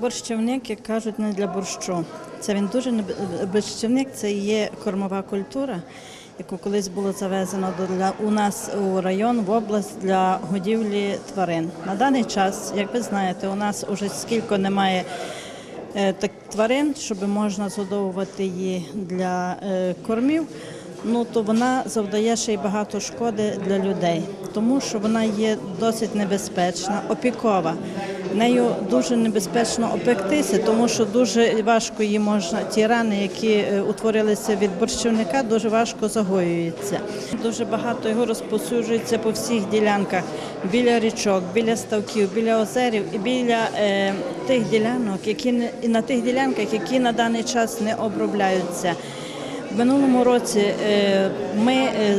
Борщівник, як кажуть, не для борщу. Це він дуже борщівник це є кормова культура, яку колись було завезено для у нас у район в область для годівлі тварин. На даний час, як ви знаєте, у нас уже скільки немає е, так тварин, щоб можна згодовувати її для е, кормів. Ну то вона завдає ще й багато шкоди для людей, тому що вона є досить небезпечна, опікова. Нею дуже небезпечно опектися, тому що дуже важко її можна ті рани, які е, утворилися від борщівника, дуже важко загоюються. Дуже багато його розповсюджується по всіх ділянках біля річок, біля ставків, біля озерів і біля е, тих ділянок, які не і на тих ділянках, які на даний час не обробляються. В минулому році е, ми е,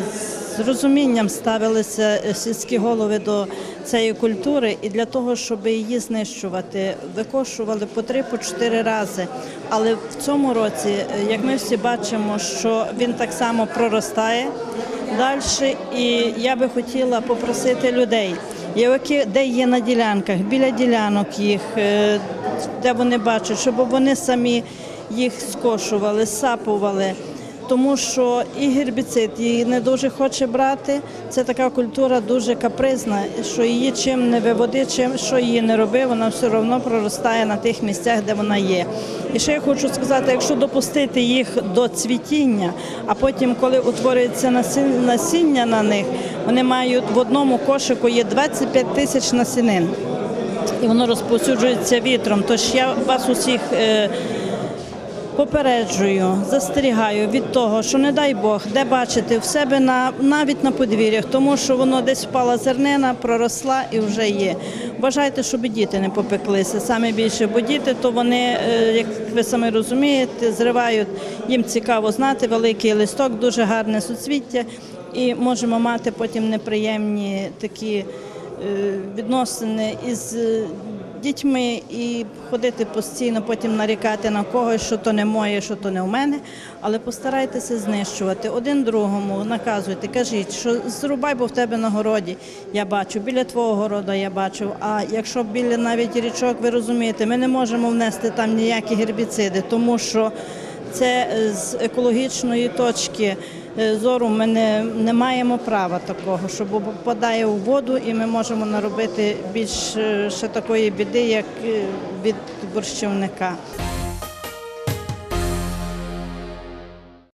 з розумінням ставилися е, сільські голови до цієї культури, і для того, щоб її знищувати, викошували по три, по чотири рази. Але в цьому році, е, як ми всі бачимо, що він так само проростає далі, і я би хотіла попросити людей, які де є на ділянках, біля ділянок їх, е, де вони бачать, щоб вони самі їх скошували, сапували. Тому що і гербіцид її не дуже хоче брати. Це така культура дуже капризна, що її чим не виводи, чим що її не роби, вона все одно проростає на тих місцях, де вона є. І ще я хочу сказати, якщо допустити їх до цвітіння, а потім, коли утворюється насіння, на них, вони мають в одному кошику є 25 тисяч насінин. І воно розповсюджується вітром. Тож я вас усіх е, попереджую, застерігаю від того, що не дай Бог, де бачите в себе на навіть на подвір'ях, тому що воно десь впала зернина, проросла і вже є. Бажайте, щоб діти не попеклися. Саме більше, бо діти, то вони, е, як ви самі розумієте, зривають. Їм цікаво знати великий листок, дуже гарне суцвіття, і можемо мати потім неприємні такі е, відносини із е, дітьми і ходити постійно, потім нарікати на когось, що то не моє, що то не в мене. Але постарайтеся знищувати один другому, наказуйте, кажіть, що зрубай, бо в тебе на городі я бачу, біля твого городу я бачу. А якщо біля навіть річок, ви розумієте, ми не можемо внести там ніякі гербіциди, тому що це е, з екологічної точки зору ми не, не маємо права такого, що попадає у воду і ми можемо наробити більш е, такої біди, як е, від борщівника.